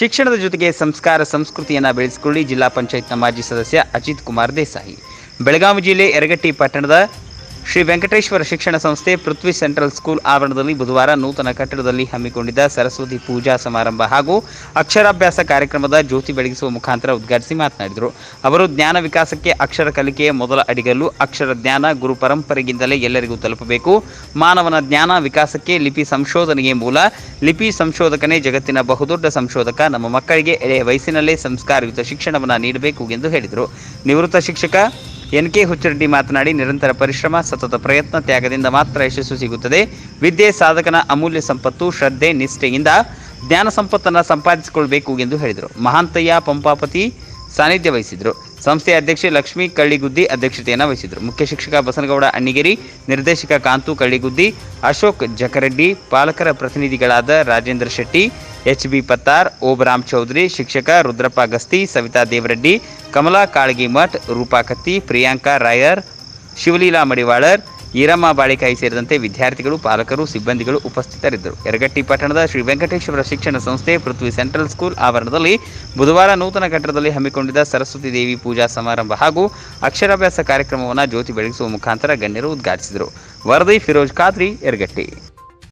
ಶಿಕ್ಷಣದ ಜೊತೆಗೆ ಸಂಸ್ಕಾರ ಸಂಸ್ಕೃತಿಯನ್ನು ಬೆಳೆಸಿಕೊಳ್ಳಿ. ಜಿಲ್ಲಾ ಪಂಚಾಯತ್ನ ಮಾಜಿ ಸದಸ್ಯ ಅಜಿತ್ ಕುಮಾರ್ ದೇಸಾಯಿ. ಬೆಳಗಾವಿ ಜಿಲ್ಲೆ ಯರಗಟ್ಟಿ ಪಟ್ಟಣದ ಶ್ರೀ ವೆಂಕಟೇಶ್ವರ ಶಿಕ್ಷಣ ಸಂಸ್ಥೆ ಪೃಥ್ವಿ ಸೆಂಟ್ರಲ್ ಸ್ಕೂಲ್ ಆವರಣದಲ್ಲಿ ಬುಧವಾರ ನೂತನ ಕಟ್ಟಡದಲ್ಲಿ ಹಮ್ಮಿಕೊಂಡಿದ್ದ ಸರಸ್ವತಿ ಪೂಜಾ ಸಮಾರಂಭ ಹಾಗೂ ಅಕ್ಷರಾಭ್ಯಾಸ ಕಾರ್ಯಕ್ರಮದ ಜ್ಯೋತಿ ಬೆಳಗಿಸುವ ಮುಖಾಂತರ ಉದ್ಘಾಟಿಸಿ ಮಾತನಾಡಿದರು. ಅವರು ಜ್ಞಾನ ವಿಕಾಸಕ್ಕೆ ಅಕ್ಷರ ಕಲಿಕೆಯ ಮೊದಲ ಅಡಿಗಲ್ಲು, ಅಕ್ಷರ ಜ್ಞಾನ ಗುರು ಪರಂಪರೆಗಿಂದಲೇ ಎಲ್ಲರಿಗೂ ತಲುಪಬೇಕು. ಮಾನವನ ಜ್ಞಾನ ವಿಕಾಸಕ್ಕೆ ಲಿಪಿ ಸಂಶೋಧನೆಗೆ ಮೂಲ. ಲಿಪಿ ಸಂಶೋಧಕನೇ ಜಗತ್ತಿನ ಬಹುದೊಡ್ಡ ಸಂಶೋಧಕ. ನಮ್ಮ ಮಕ್ಕಳಿಗೆ ಎಳೆಯ ವಯಸ್ಸಿನಲ್ಲೇ ಸಂಸ್ಕಾರಯುತ ಶಿಕ್ಷಣವನ್ನು ನೀಡಬೇಕು ಎಂದು ಹೇಳಿದರು. ನಿವೃತ್ತ ಶಿಕ್ಷಕ ಎನ್ ಕೆ ಹುಚ್ಚರೆಡ್ಡಿ ಮಾತನಾಡಿ ನಿರಂತರ ಪರಿಶ್ರಮ, ಸತತ ಪ್ರಯತ್ನ, ತ್ಯಾಗದಿಂದ ಮಾತ್ರ ಯಶಸ್ಸು ಸಿಗುತ್ತದೆ. ವಿದ್ಯೆ ಸಾಧಕನ ಅಮೂಲ್ಯ ಸಂಪತ್ತು, ಶ್ರದ್ಧೆ, ನಿಷ್ಠೆಯಿಂದ ಜ್ಞಾನ ಸಂಪತ್ತನ್ನು ಸಂಪಾದಿಸಿಕೊಳ್ಬೇಕು ಎಂದು ಹೇಳಿದರು. ಮಹಾಂತಯ್ಯ ಪಂಪಾಪತಿ ಸಾನ್ನಿಧ್ಯ ವಹಿಸಿದರು ಸಂಸ್ಥೆಯ ಅಧ್ಯಕ್ಷೆ ಲಕ್ಷ್ಮೀ ಕಳ್ಳಿಗುದ್ದಿ ಅಧ್ಯಕ್ಷತೆಯನ್ನು ವಹಿಸಿದರು ಮುಖ್ಯ ಶಿಕ್ಷಕ ಬಸನಗೌಡ ಅಣ್ಣಿಗೇರಿ, ನಿರ್ದೇಶಕ ಕಾಂತು ಕಳ್ಳಿಗುದ್ದಿ, ಅಶೋಕ್ ಜಕರೆಡ್ಡಿ, ಪಾಲಕರ ಪ್ರತಿನಿಧಿಗಳಾದ ರಾಜೇಂದ್ರ ಶೆಟ್ಟಿ ಎಚ್ ಬಿ ಪತ್ತಾರ್, ಓಬರಾಮ್ ಚೌಧರಿ, ಶಿಕ್ಷಕ ರುದ್ರಪ್ಪ ಗಸ್ತಿ, ಸವಿತಾ ದೇವರೆಡ್ಡಿ, ಕಮಲಾ ಕಾಳಗಿಮಠ್ ರೂಪಾ ಕತ್ತಿ, ಪ್ರಿಯಾಂಕಾ ರಾಯರ್, ಶಿವಲೀಲಾ ಮಡಿವಾಳರ್, ಈರಮ್ಮ ಬಾಳಿಕಾಯಿ ಸೇರಿದಂತೆ ವಿದ್ಯಾರ್ಥಿಗಳು, ಪಾಲಕರು, ಸಿಬ್ಬಂದಿಗಳು ಉಪಸ್ಥಿತರಿದ್ದರು. ಯರಗಟ್ಟಿ ಪಟ್ಟಣದ ಶ್ರೀ ವೆಂಕಟೇಶ್ವರ ಶಿಕ್ಷಣ ಸಂಸ್ಥೆ, ಪೃಥ್ವಿ ಸೆಂಟ್ರಲ್ ಸ್ಕೂಲ್ ಆವರಣದಲ್ಲಿ ಬುಧವಾರ ನೂತನ ಕಟ್ಟಡದಲ್ಲಿ ಹಮ್ಮಿಕೊಂಡಿದ್ದ ಸರಸ್ವತಿ ದೇವಿ ಪೂಜಾ ಸಮಾರಂಭ ಹಾಗೂ ಅಕ್ಷರಾಭ್ಯಾಸ ಕಾರ್ಯಕ್ರಮವನ್ನು ಜ್ಯೋತಿ ಬೆಳಗಿಸುವ ಮುಖಾಂತರ ಗಣ್ಯರು ಉದ್ಘಾಟಿಸಿದರು. ವರದಿ ಫಿರೋಜ್ ಖಾದ್ರಿ, ಯರಗಟ್ಟಿ.